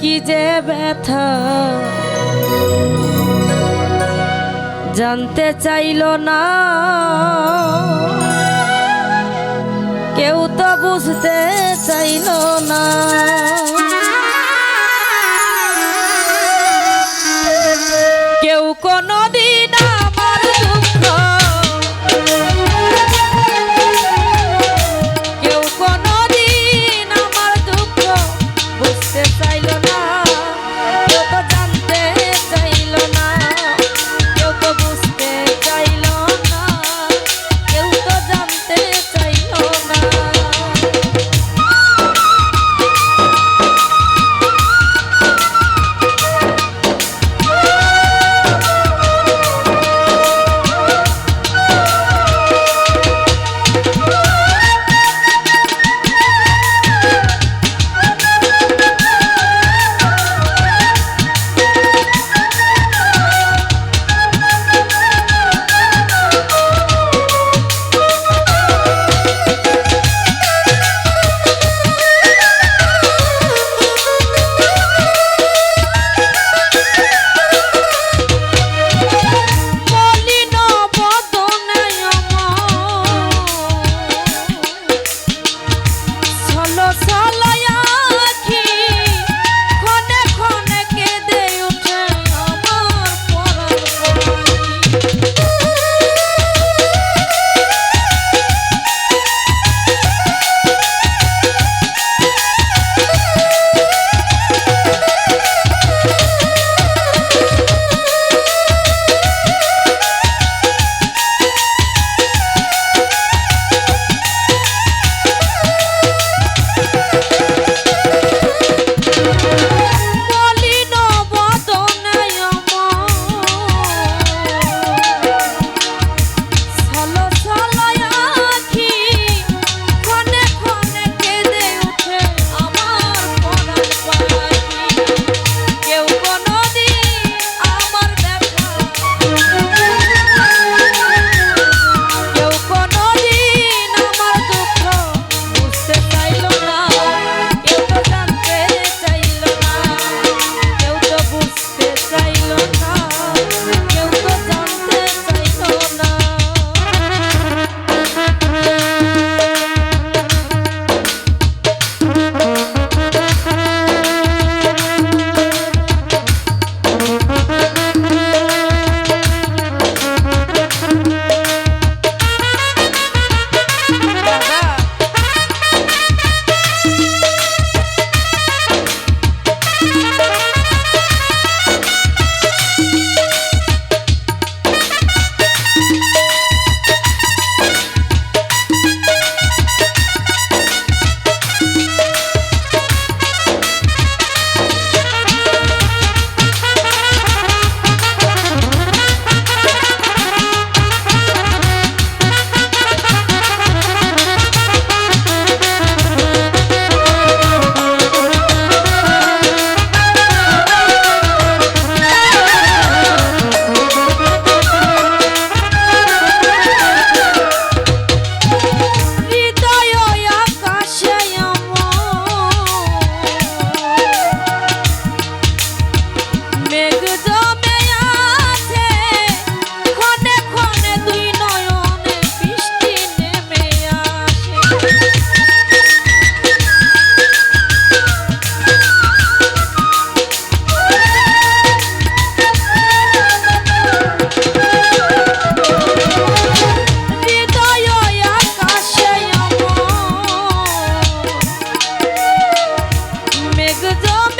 কি যে ব্যথা। জানতে চাইল না। কেউ তো বুঝতে চাইল না। চলা মেঘ জোক